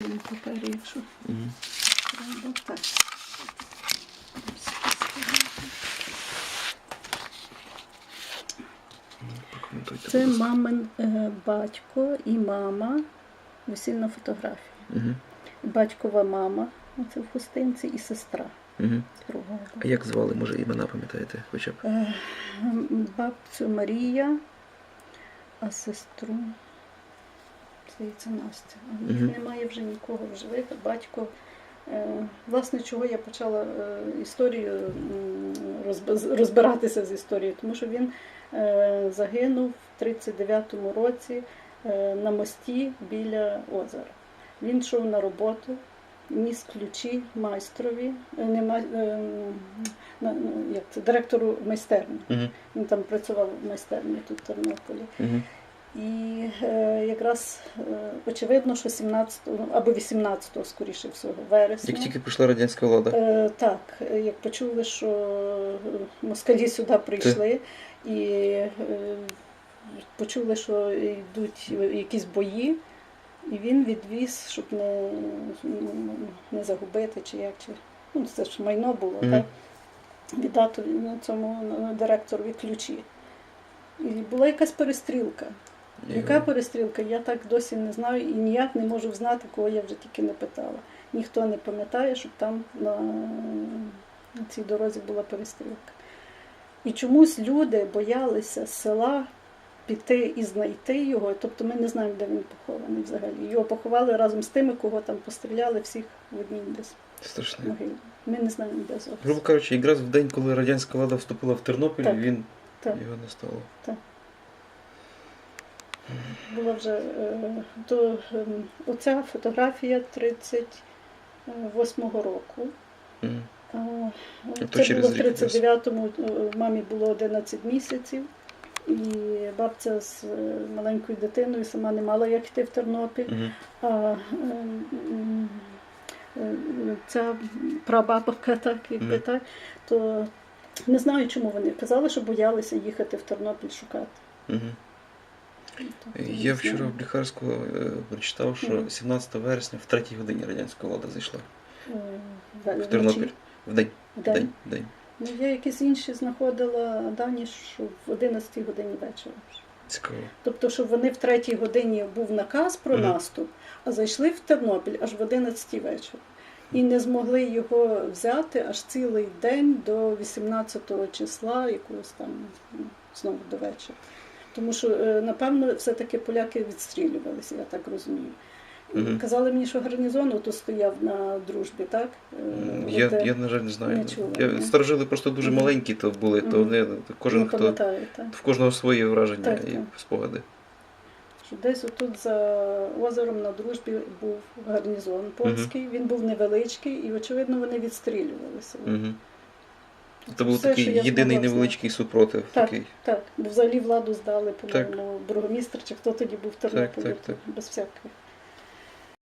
на папері, якщо треба. Так. Це мамин е, батько і мама. Весільна фотографія. Мгм. Батькова мама, оце в хустинці, і сестра другого. А як звали, може, імена пам'ятаєте? Хоча б. Е, Бабцю Марія, а сестру, здається, Настя. В них Мгм. немає вже нікого в живих. Батько, е, власне, чого я почала е, історію розбиратися з історією, тому що він е, загинув в 39-му році на мості біля озера. Він йшов на роботу, ніс ключі майстрові, не май- ну, як це, директору майстерні. Мгм. Він там працював в майстерні тут в Тернополі. Мгм. І е, якраз е, очевидно, що 17 або 18 скоріше всього, вересня. Як тільки прийшла радянська влада. Е, так, як почули, що е, москалі сюди прийшли і е, почули, що йдуть якісь бої, і він відвіз, щоб не, не загубити чи як. Чи, ну, це ж майно було, Мгм. так? Віддати цьому директорові ключі. І була якась перестрілка. Яка перестрілка? Я так досі не знаю і ніяк не можу знати, кого я вже тільки не питала. Ніхто не пам'ятає, щоб там на, на цій дорозі була перестрілка. І чомусь люди боялися з села піти і знайти його. Тобто ми не знаємо, де він похований взагалі. Його поховали разом з тими, кого там постріляли всіх в одній десь Страшне. могилі. Ми не знаємо, де Грубо кажучи, якраз в день, коли радянська влада вступила в Тернопіль, Так. він Так. його не стало. Була вже е, то, ем, оця фотографія 38-го року. То Це через було в рік десь. 39-му, е, мамі було 11 місяців, і бабця з е, маленькою дитиною сама не мала як йти в Тернопіль. Мгм. А ем, ця прабабка, так, якби Мгм. так, то не знаю, чому вони казали, що боялися їхати в Тернопіль шукати. Тобто, не Я вчора в Ліхарську е, прочитав, що 17 вересня в 3 годині радянська влада зайшла Е, в. Тернопіль. В день. В День. день. в день. Ну, я якісь інші знаходила дані, що в 11 годині вечора. Цікаво. Тобто, що вони в 3 годині був наказ про Мгм. наступ, а зайшли в Тернопіль аж в 11 вечора. І не змогли його взяти аж цілий день до 18 числа, якогось там знову до вечора. Тому що, е, напевно, все-таки поляки відстрілювалися, я так розумію. Мгм. Казали мені, що гарнізон тут стояв на дружбі, так? Е, Я, де- я, на жаль, не знаю. не чула, я, ні. старожили просто дуже Мгм. маленькі то були, то вони, кожен не хто так. в кожного свої враження Так, і так. спогади. що десь отут за озером на дружбі був гарнізон польський, він був невеличкий, і, очевидно, вони відстрілювалися. Угу. Це був Все, такий що я єдиний змогла невеличкий супротив. Так, Такий. так. Бо взагалі владу здали, по-моєму, бургомістр, чи хто тоді був в Тернополі, так, так. без всяких